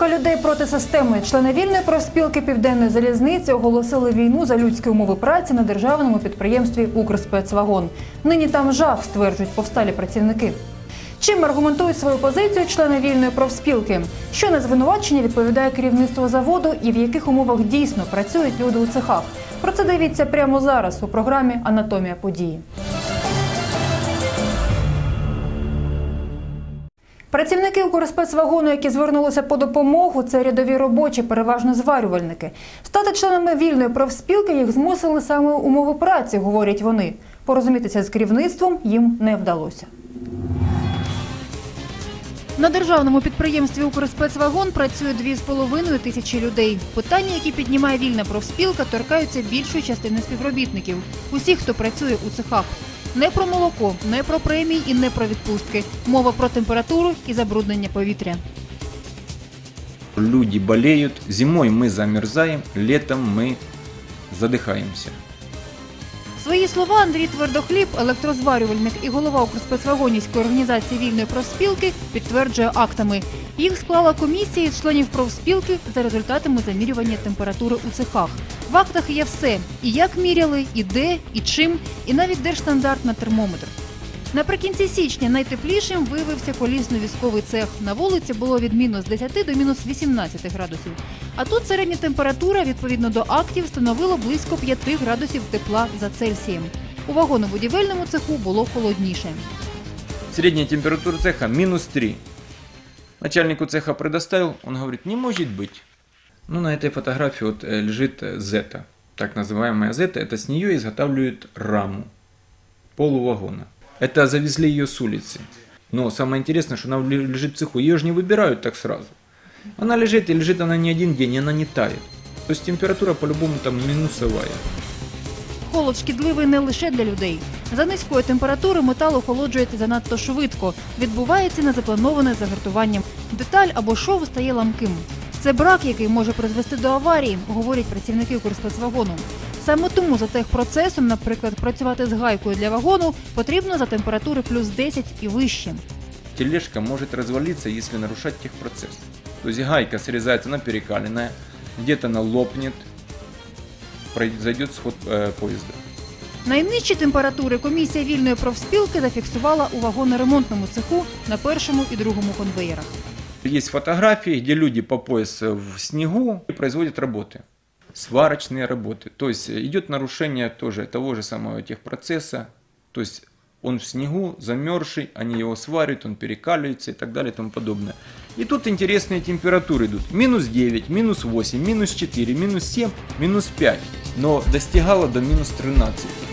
Групка людей проти системи, члени вільної профспілки Південної залізниці оголосили війну за людські умови праці на державному підприємстві Укрспецвагон. Нині там жах, стверджують повсталі працівники. Чим аргументують свою позицію члени вільної профспілки? Що на звинувачення відповідає керівництво заводу і в яких умовах дійсно працюють люди у цехах? Про це дивіться прямо зараз у програмі Анатомія події. Працівники Укрспецвагону, які звернулися по допомогу, це рядові робочі, переважно зварювальники. Стати членами вільної профспілки їх змусили саме умови праці, говорять вони. Порозумітися з керівництвом їм не вдалося. На державному підприємстві Укрспецвагон працює 2,5 тисячі людей. Питання, які піднімає вільна профспілка, торкаються більшої частини співробітників, усіх, хто працює у цехах. Не про молоко, не про премії і не про відпустки. Мова про температуру і забруднення повітря. Люди болеют, зимой мы замерзаем, летом мы задыхаемся. Свої слова Андрій Твердохліб, електрозварювальник і голова Укрспецвагонівської організації вільної профспілки, підтверджує актами. Їх склала комісія з членів профспілки за результатами замірювання температури у цехах. В актах є все: і як міряли, і де, і чим, і навіть держстандарт на термометр. Наприкінці січня найтеплішим виявився колісно-військовий цех. На вулиці було від мінус 10 до мінус 18 градусів. А тут середня температура, відповідно до актів, становила близько 5 градусів тепла за Цельсієм. У вагонобудівельному цеху було холодніше. Средняя температура цеха минус 3. Начальнику цеха предоставил, он говорит, не может быть. Ну, на этой фотографии вот э, лежит э, зета, так называемая зета, это с нее изготавливают раму полувагона. Это завезли ее с улицы. Но самое интересное, что она ле- лежит в цеху, ее же не выбирают так сразу. Она лежит, и лежит она не один день, и она не тает. То есть температура по-любому там минусовая. Холод шкідливий не лише для людей. За низької температури метал охолоджується занадто швидко. Відбувається незаплановане загартуванням. Деталь або шов стає ламким. Це брак, який може призвести до аварії, говорять працівники Укрспецвагону. Саме тому за техпроцесом, наприклад, працювати з гайкою для вагону потрібно за температури плюс 10 і вище. тележка может развалиться, если нарушать техпроцесс. То есть гайка срезается, она перекаленная, где-то она лопнет, сход э. Найнижчі температури комісія вільної профспілки зафіксувала у вагоноремонтному цеху на першому і другому конвеєрах. Есть фотографии, где люди по пояс в снегу и производят работы. Сварочные работы. То есть э, идет нарушение тоже того же самого техпроцесса. То есть он в снегу, замерзший, они его сваривают, он перекаливается и так далее и тому подобное. И тут интересные температуры идут. Минус 9, минус 8, минус 4, минус 7, минус 5. Но достигало до минус 13.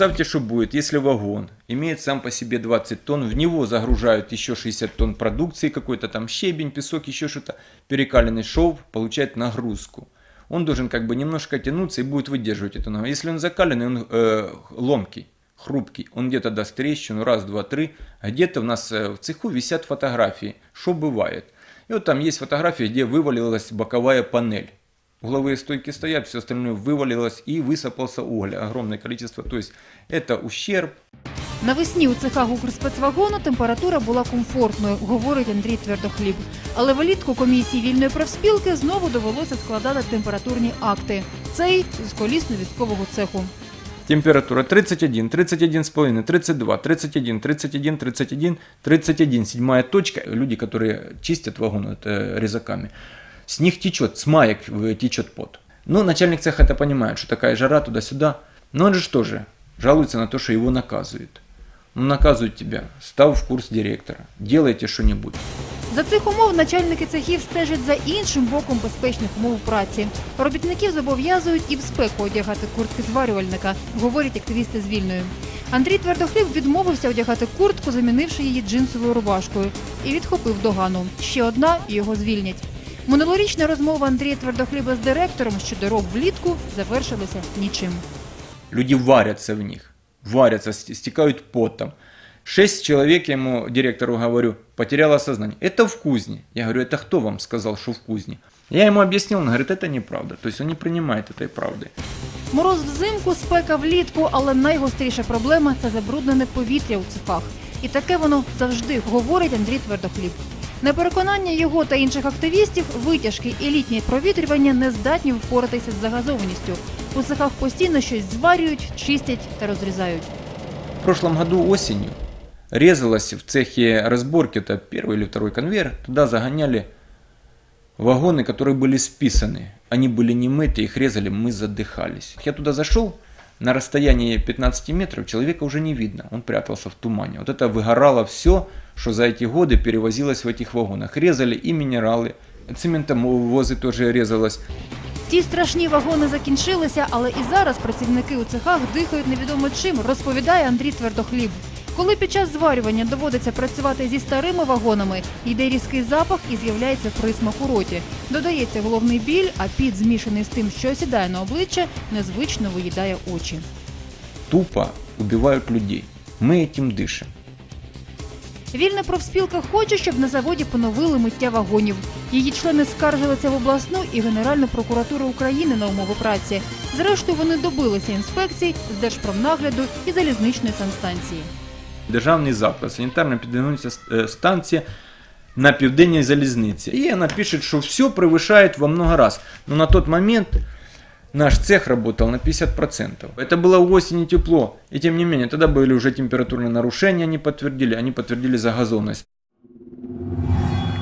Представьте, что будет, если вагон имеет сам по себе 20 тонн, в него загружают еще 60 тонн продукции, какой-то там щебень, песок, еще что-то, перекаленный шов получает нагрузку. Он должен как бы немножко тянуться и будет выдерживать эту нагрузку. Если он закаленный, он э, ломкий, хрупкий, он где-то даст трещину, раз, два, три. А где-то у нас э, в цеху висят фотографии, что бывает. И вот там есть фотография, где вывалилась боковая панель. Угловые стойки стоят, все остальное вывалилось и высыпался уголь, огромное количество. То есть это ущерб, Навесні у цехах Укрспецвагону температура була комфортною, говорить Андрій Твердохліб. Але влітку комісії вільної профспілки знову довелося складати температурні акти. Цей з колісно-військового цеху. Температура 31, 31,5, 32, 31, 31, 31, 31. Седьмая точка. Люди, которые чистят вагон это резаками. С них течет, с маек э, течет пот. Ну, начальник цеха это понимает, что такая жара туда-сюда. Но он же что же, жалуется на то, что его наказывают. Ну, наказывают тебя. Став в курс директора. Делайте что-нибудь. За цих умов начальники цехів стежать за іншим боком безпечних умов праці. Робітників зобов'язують і в спеку одягати куртки зварювальника, говорять активісти з вільної. Андрій Твердохліб відмовився одягати куртку, замінивши її джинсовою рубашкою, і відхопив догану. Ще одна і його звільнять. Минулорічна розмова Андрія Твердохліба з директором щодо дорог влітку завершилася нічим. Люди варятся в них, варятся, ст- стекают потом. Шесть человек, я ему, директору говорю, потеряло сознание. Это в кузне. Я говорю, это кто вам сказал, что в кузне? Я ему объяснил, он говорит, это неправда. То есть он не принимает этой правды. Мороз взимку, спека влітку, але найгостріша проблема це забруднене повітря у цехах. І таке воно завжди говорить Андрій Твердохліб. На переконання його та інших активістів, витяжки і літнє провітрювання не здатні впоратися з загазованістю. У цехах постійно щось зварюють, чистять та розрізають. В прошлом году осенью резалось в цехе разборки, это первый или второй конвейер, туда загоняли вагоны, которые были списаны. Они были не мыты, их резали, мы задыхались. Я туда зашел, на расстоянии 15 метров человека уже не видно, он прятался в тумане. Вот это выгорало все, что за эти годы перевозилось в этих вагонах. Резали и минералы, цементовозы тоже резалось. Ті страшні вагони закінчилися, але і зараз працівники у цехах дихають невідомо чим, розповідає Андрій Твердохліб. Коли під час зварювання доводиться працювати зі старими вагонами, йде різкий запах і з'являється присмак у роті. Додається головний біль, а під змішаний з тим, що сідає на обличчя, незвично виїдає очі. Тупо убивают людей. Мы этим дышим. Вільна профспілка хоче, щоб на заводі поновили миття вагонів. Її члени скаржилися в обласну і Генеральну прокуратуру України на умови праці. Зрештою, вони добилися інспекцій з Держпромнагляду і залізничної санстанції. Державний заклад, санітарна підвідомча е, станція на південній залізниці. І вона пише, що все превышает во много раз. Но на тот момент наш цех работал на 50%. Это было в осени тепло. И тем не менее, тогда были уже температурные нарушения, они подтвердили, они подтвердили загазованность.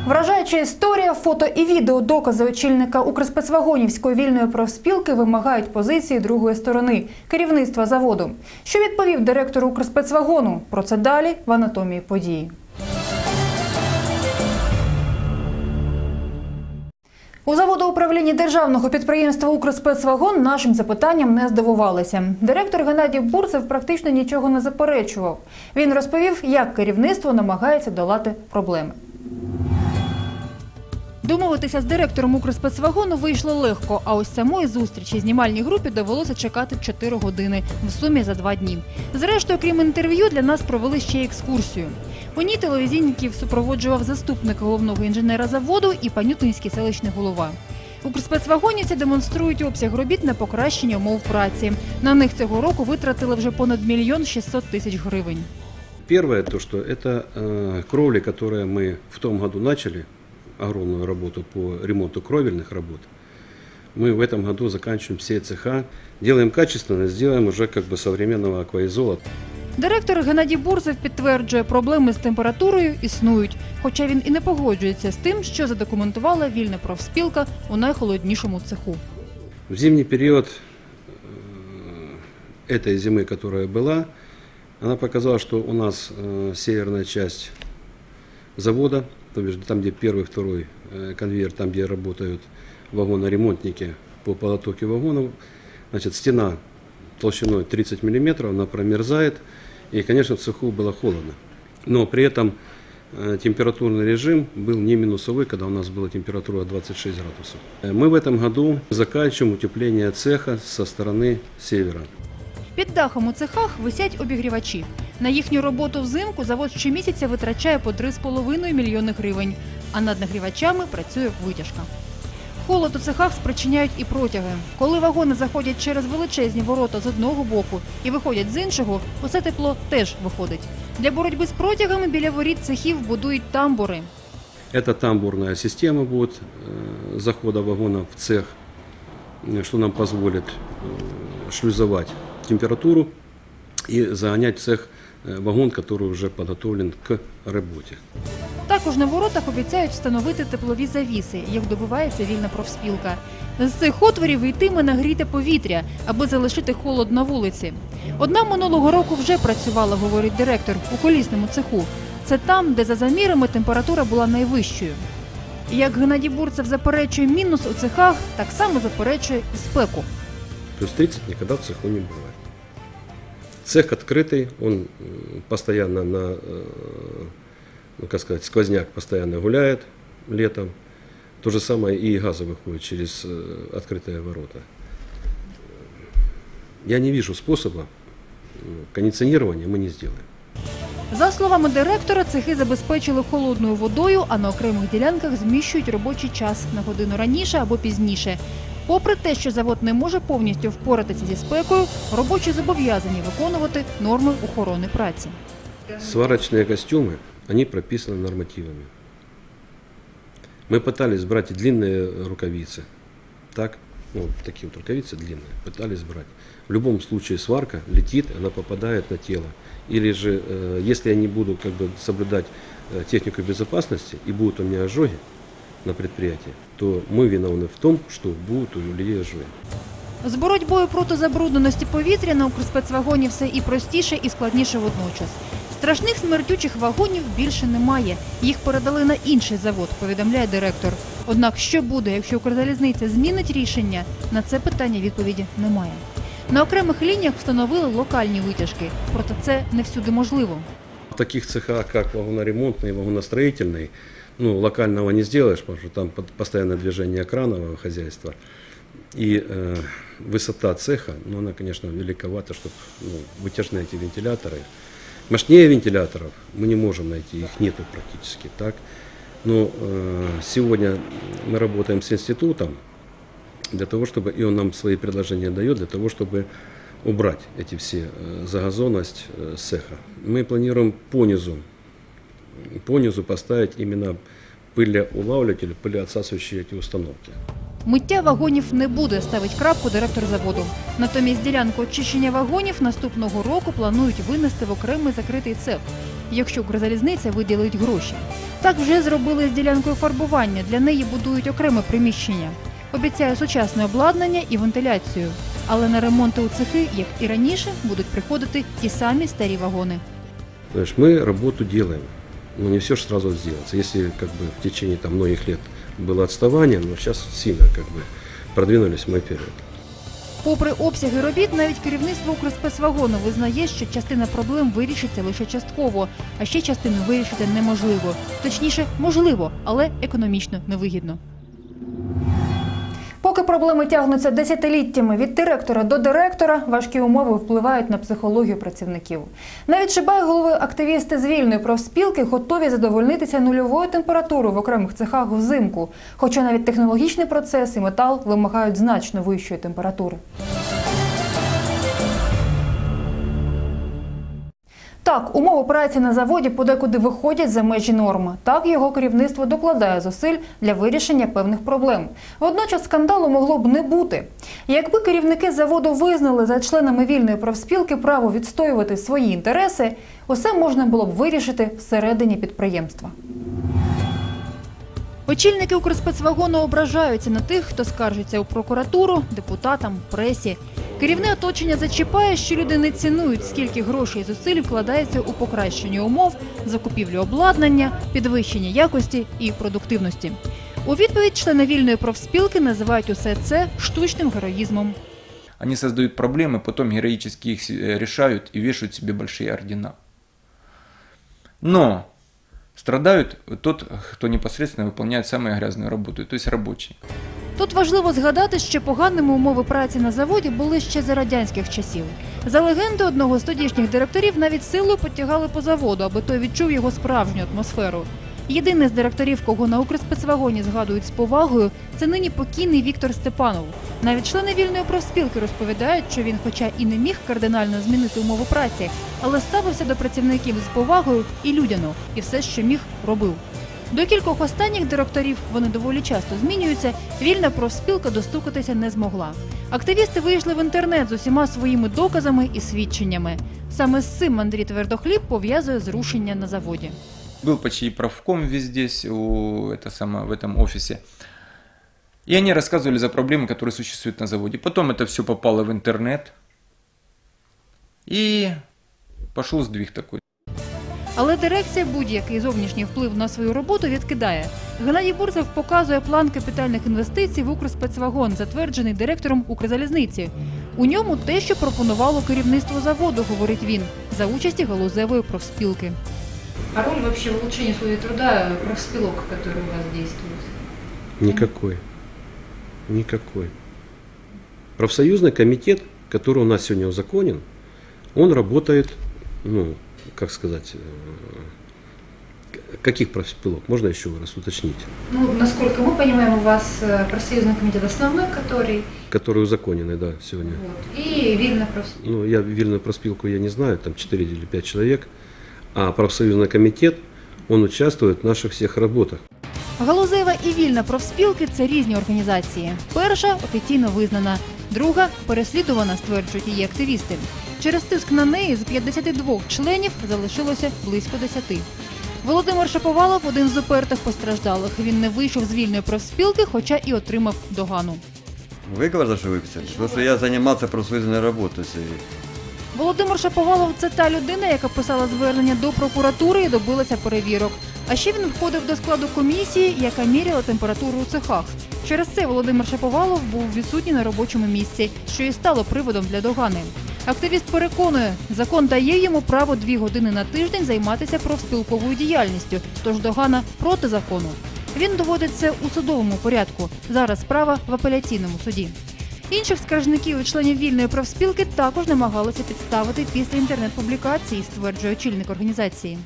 Вражаюча історія, фото і відео докази очільника Укрспецвагонівської вільної профспілки вимагають позиції другої сторони керівництва заводу. Що відповів директор Укрспецвагону? Про це далі в анатомії події. У заводоуправлінні державного підприємства «Укрспецвагон» нашим запитанням не здивувалися. Директор Геннадій Бурцев практично нічого не заперечував. Він розповів, як керівництво намагається долати проблеми. Домовитися з директором Укрспецвагону вийшло легко, а ось самої зустрічі знімальній групі довелося чекати 4 години в сумі за два дні. Зрештою, крім інтерв'ю, для нас провели ще й екскурсію. У ній телевізійників супроводжував заступник головного інженера заводу і панютинський селищний голова. Укрспецвагонівці демонструють обсяг робіт на покращення умов праці. На них цього року витратили вже понад мільйон 600 тисяч гривень. Первое, то, что это э, кровли, которые мы в том году начали, огромную работу по ремонту кровельных работ. Мы в этом году заканчиваем все цеха, делаем качественно, сделаем уже как бы современного акваизола. Директор Геннадій Бурцев підтверджує, проблеми з температурою існують, хоча він і не погоджується з тим, що задокументувала вільна профспілка у найхолоднішому цеху. В зимний период э, этой зимы, которая была, она показала, что у нас э, северная часть завода, то бишь там, где первый, второй э, конвейер, там, где работают вагоноремонтники по полотоке вагонов, значит, стена толщиной 30 мм, она промерзает, и, конечно, в цеху было холодно. Но при этом э, температурный режим был не минусовой, когда у нас была температура 26 градусов. Э, Мы в этом году заканчиваем утепление цеха со стороны севера. Під дахом у цехах висять обігрівачі. На їхню роботу взимку завод щомісяця витрачає по 3,5 мільйони гривень, а над нагрівачами працює витяжка. Холод у цехах спричиняють і протяги. Коли вагони заходять через величезні ворота з одного боку і виходять з іншого, усе тепло теж виходить. Для боротьби з протягами біля воріт цехів будують тамбури. Это тамбурная система будет э, захода вагона в цех, э, что нам позволит э, шлюзовать температуру и загонять в цех э, вагон, который уже подготовлен к работе. Також на воротах обіцяють встановити теплові завіси, як добивається вільна профспілка. З цих отворів йтиме нагріте повітря, аби залишити холод на вулиці. Одна минулого року вже працювала, говорить директор, у колісному цеху. Це там, де за замірами температура була найвищою. І Як Геннадій Бурцев заперечує мінус у цехах, так само заперечує і спеку Плюс 30 никогда в цеху не бывает. Цех открытый, он м, постоянно на, э, ну как сказать, сквозняк постоянно гуляет летом. То же самое и газы выходят через э, открытые ворота. Я не вижу способа, м, кондиционирования мы не сделаем. За словами директора, цехи забезпечили холодною водою, а на окремих ділянках зміщують робочий час на годину раніше або пізніше. Попри те, що завод не може повністю впоратися зі спекою, робочі зобов'язані виконувати норми охорони праці. Сварочные костюмы, они прописаны нормативами. Мы пытались брать и длинные рукавицы. Так, ну, вот такие вот рукавицы длинные, пытались брать. В любом случае сварка летит, она попадает на тело. Или же, э, если я не буду как бы соблюдать э, технику безопасности и будут у меня ожоги на предприятии, то мы виновны в том, что будут у людей ожоги. З боротьбою проти забрудненості повітря на Укрспецвагоні все і простіше, і складніше водночас. Страшних смертючих вагонів більше немає. Їх передали на інший завод, повідомляє директор. Однак, що буде, якщо Укрзалізниця змінить рішення, на це питання відповіді немає. На окремих лініях встановили локальні витяжки, проте це не всюди можливо. В таких цехах, как вагоноремонтный, вагоностроительный, ну, локального не сделаешь, потому что там постоянное движение кранового хозяйства. И э, высота цеха, ну, она, конечно, великовата, чтобы ну, вытяжные эти вентиляторы. Мощнее вентиляторов мы не можем найти, их нету практически, так. Но э, сегодня мы работаем с институтом для того, чтобы, и он нам свои предложения дает, для того, чтобы убрать эти все э, загазонность э, цеха. Мы планируем по низу, по низу поставить именно пылеулавливатели, пылеотсасывающие эти установки. Миття вагонів не буде, ставить крапку директор заводу. Натомість ділянку очищення вагонів наступного року планують винести в окремий закритий цех, якщо Укрзалізниця виділить гроші. Так вже зробили з ділянкою фарбування. Для неї будують окреме приміщення. Обіцяє сучасне обладнання і вентиляцію. Але на ремонти у цехи, як і раніше, будуть приходити ті самі старі вагони. То есть мы работу делаем, но не все же сразу сделается. Если как бы в течение там, многих лет было отставание, но сейчас сильно как бы продвинулись мы вперед. Попри обсяги робіт, навіть керівництво Укрспецвагону визнає, що частина проблем вирішиться лише частково, а ще частину вирішити неможливо. Точніше, можливо, але економічно невигідно. Проблеми тягнуться десятиліттями від директора до директора, важкі умови впливають на психологію працівників. Навіть шибай голови активісти з вільної профспілки готові задовольнитися нульовою температурою в окремих цехах взимку, хоча навіть технологічний процес і метал вимагають значно вищої температури. Так, умови праці на заводі подекуди виходять за межі норми. Так його керівництво докладає зусиль для вирішення певних проблем. Водночас скандалу могло б не бути. Якби керівники заводу визнали за членами вільної профспілки право відстоювати свої інтереси, усе можна було б вирішити всередині підприємства. Очільники Укрспецвагону ображаються на тих, хто скаржиться у прокуратуру, депутатам, пресі. Керівне оточення зачіпає, що люди не цінують, скільки грошей і зусиль вкладається у покращення умов, закупівлю обладнання, підвищення якості і продуктивності. У відповідь члени вільної профспілки називають усе це штучним героїзмом. Они создают проблемы, потом героически их э, решают и вешают себе большие ордена. Но страдают тот, кто непосредственно выполняет самую грязную работу, то есть рабочий. Тут важливо згадати, що поганими умови праці на заводі були ще за радянських часів. За легендою одного з тодішніх директорів навіть силою потягали по заводу, аби той відчув його справжню атмосферу. Єдиний з директорів, кого на Укрспецвагоні згадують з повагою, це нині покійний Віктор Степанов. Навіть члени вільної профспілки розповідають, що він, хоча і не міг кардинально змінити умови праці, але ставився до працівників з повагою і людяно, і все, що міг, робив. До кількох останніх директорів вони доволі часто змінюються. Вільна профспілка достукатися не змогла. Активісти вийшли в інтернет з усіма своїми доказами і свідченнями. Саме з цим Андрій Твердохліб пов'язує зрушення на заводі. Был почти правком весь здесь, у, это самое, в этом офисе. И они рассказывали за проблемы, которые существуют на заводе. Потом это все попало в интернет. И пошел сдвиг такой. Але дирекція будь-який зовнішній вплив на свою роботу відкидає. Геннадій Бурцев показує план капітальних інвестицій в Укрспецвагон, затверджений директором Укрзалізниці. У ньому те, що пропонувало керівництво заводу, говорить він, за участі галузевої профспілки. А роль вообще в улучшении условий труда профспилок, которые у вас действуют? Никакой. Никакой. Профсоюзный комитет, который у нас сегодня узаконен, он работает ну, как сказать, э, каких профспилок? Можно еще раз уточнить? Ну, насколько мы понимаем, у вас э, профсоюзный комитет основной, который Которые узаконены, да, сегодня. вот, и вільна профспілка. Ну, я вильную проспилку я не знаю, там 4 или 5 человек, а профсоюзный комитет, он участвует в наших всех работах. Галузева і вільна профспілки це різні організації. Перша офіційно визнана, друга переслідувана, стверджують її активісти. Через тиск на неї з 52 членів залишилося близько 10. Володимир Шаповалов один з упертих постраждалих. Він не вийшов з вільної профспілки, хоча і отримав догану. Выговор за что выписали? Потому что я занимался профсоюзной работой. Володимир Шаповалов це та людина, яка писала звернення до прокуратури і добилася перевірок. А ще він входив до складу комісії, яка міряла температуру у цехах. Через це Володимир Шаповалов був відсутній на робочому місці, що і стало приводом для догани. Активіст переконує, закон дає йому право дві години на тиждень займатися профспілковою діяльністю, тож догана проти закону. Він доводить це у судовому порядку. Зараз справа в апеляційному суді. Інших скаржників і членів вільної профспілки також намагалися підставити після інтернет-публікації, стверджує очільник організації.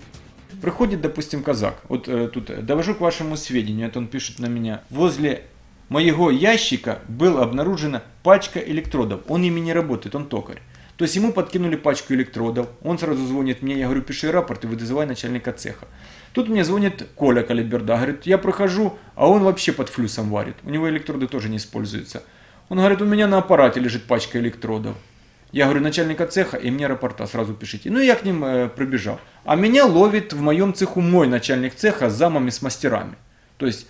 Приходит, допустим, казак. Вот э, тут э, довожу к вашему сведению, это он пишет на меня. Возле моего ящика была обнаружена пачка электродов. Он ими не работает, он токарь. То есть ему подкинули пачку электродов. Он сразу звонит мне, я говорю, пиши рапорт и вызывай начальника цеха. Тут мне звонит Коля Калиберда, говорит, я прохожу, а он вообще под флюсом варит. У него электроды тоже не используются. Он говорит, у меня на аппарате лежит пачка электродов. Я говорю, начальника цеха, и мне рапорта сразу пишите. Ну, я к ним э, прибежал. А меня ловит в моем цеху мой начальник цеха с замами, с мастерами. То есть,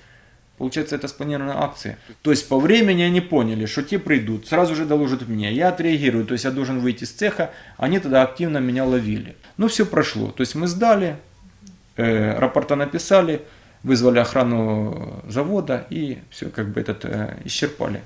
получается, это спланированная акция. То есть, по времени они поняли, что те придут, сразу же доложат мне. Я отреагирую, то есть, я должен выйти с цеха. Они тогда активно меня ловили. Ну, все прошло. То есть, мы сдали, э, рапорта написали, вызвали охрану завода и все, как бы этот, э, исчерпали.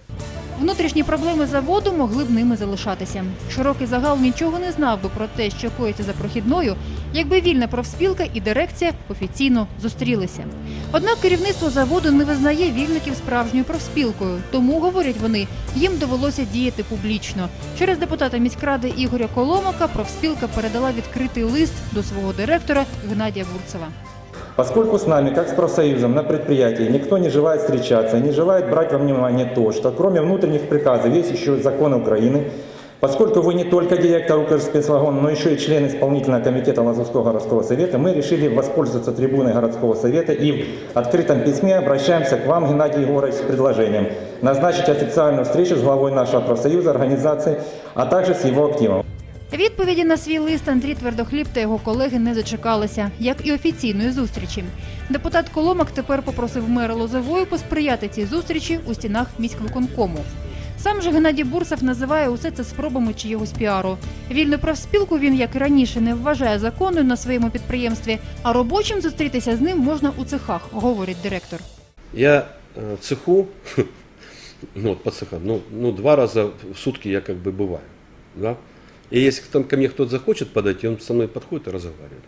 Внутрішні проблеми заводу могли б ними залишатися. Широкий загал нічого не знав би про те, що коїться за прохідною, якби вільна профспілка і дирекція офіційно зустрілися. Однак керівництво заводу не визнає вільників справжньою профспілкою, тому говорять вони, їм довелося діяти публічно. Через депутата міськради Ігоря Коломака профспілка передала відкритий лист до свого директора Геннадія Бурцева. Поскольку с нами, как с профсоюзом на предприятии, никто не желает встречаться, не желает брать во внимание то, что кроме внутренних приказов есть еще законы Украины, поскольку вы не только директор Укрспецвагона, но еще и член исполнительного комитета Лазовского городского совета, мы решили воспользоваться трибуной городского совета и в открытом письме обращаемся к вам, Геннадий Егорович, с предложением назначить официальную встречу с главой нашего профсоюза, организации, а также с его активом. Відповіді на свій лист Андрій Твердохліб та його колеги не дочекалися, як і офіційної зустрічі. Депутат Коломак тепер попросив мера Лозової посприяти цій зустрічі у стінах міськвиконкому. Сам же Геннадій Бурсов називає усе це спробами чиєгось піару. Вільну профспілку він, як і раніше, не вважає законною на своєму підприємстві, а робочим зустрітися з ним можна у цехах, говорить директор. Я э, цеху, ну, вот по цехам, ну, ну, два раза в сутки я как бы бываю, да. И если там ко мне кто-то захочет подойти, он со мной подходит и.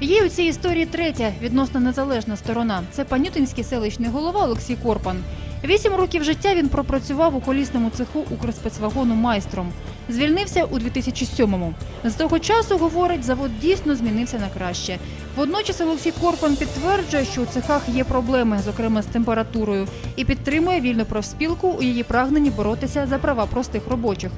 Є у цій історії третя відносно незалежна сторона. Це панютинський селищний голова Олексій Корпан. Вісім років життя він пропрацював у колісному цеху Укрспецвагону майстром. Звільнився у 2007-му. З того часу, говорить, завод дійсно змінився на краще. Водночас Олексій Корпан підтверджує, що у цехах є проблеми, зокрема з температурою, і підтримує вільну профспілку у її прагненні боротися за права простих робочих.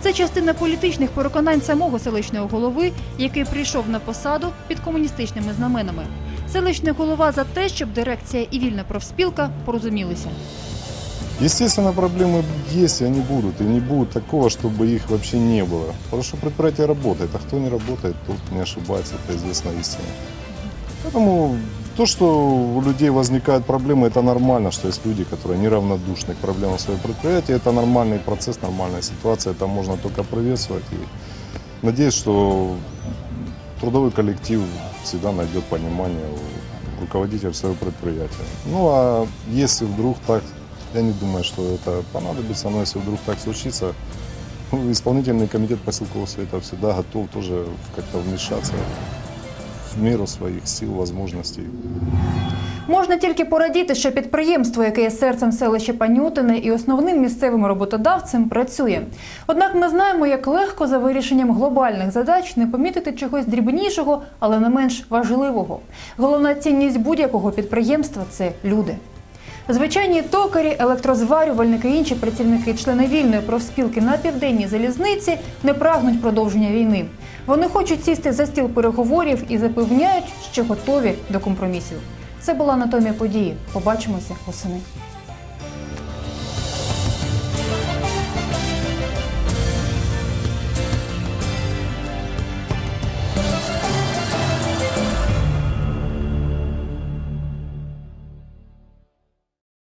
Це частина політичних переконань самого селищного голови, який прийшов на посаду під комуністичними знаменами. Селищний голова за те, щоб дирекція і вільна профспілка порозумілися. Естественно, проблемы есть, и они будут. И не будет такого, чтобы их вообще не было. Потому что предприятие работает, а кто не работает, тот не ошибается, это известная истина. Поэтому то, что у людей возникают проблемы, это нормально, что есть люди, которые неравнодушны к проблемам своего предприятия. Это нормальный процесс, нормальная ситуация, это можно только приветствовать. И надеюсь, что трудовой коллектив всегда найдет понимание у руководителя своего предприятия. Ну а если вдруг так, я не думаю, что это понадобится, но если вдруг так случится, ну, исполнительный комитет поселкового совета всегда готов тоже как-то вмешаться в меру своих сил, возможностей. Можна тільки порадіти, що підприємство, яке є серцем селища Панютине і основним місцевим роботодавцем, працює. Однак ми знаємо, як легко за вирішенням глобальних задач не помітити чогось дрібнішого, але не менш важливого. Головна цінність будь-якого підприємства це люди. Звичайні токарі, електрозварювальники і інші працівники, члени вільної профспілки на південній залізниці не прагнуть продовження війни. Вони хочуть сісти за стіл переговорів і запевняють, що готові до компромісів. Це була анатомія події. Побачимося восени.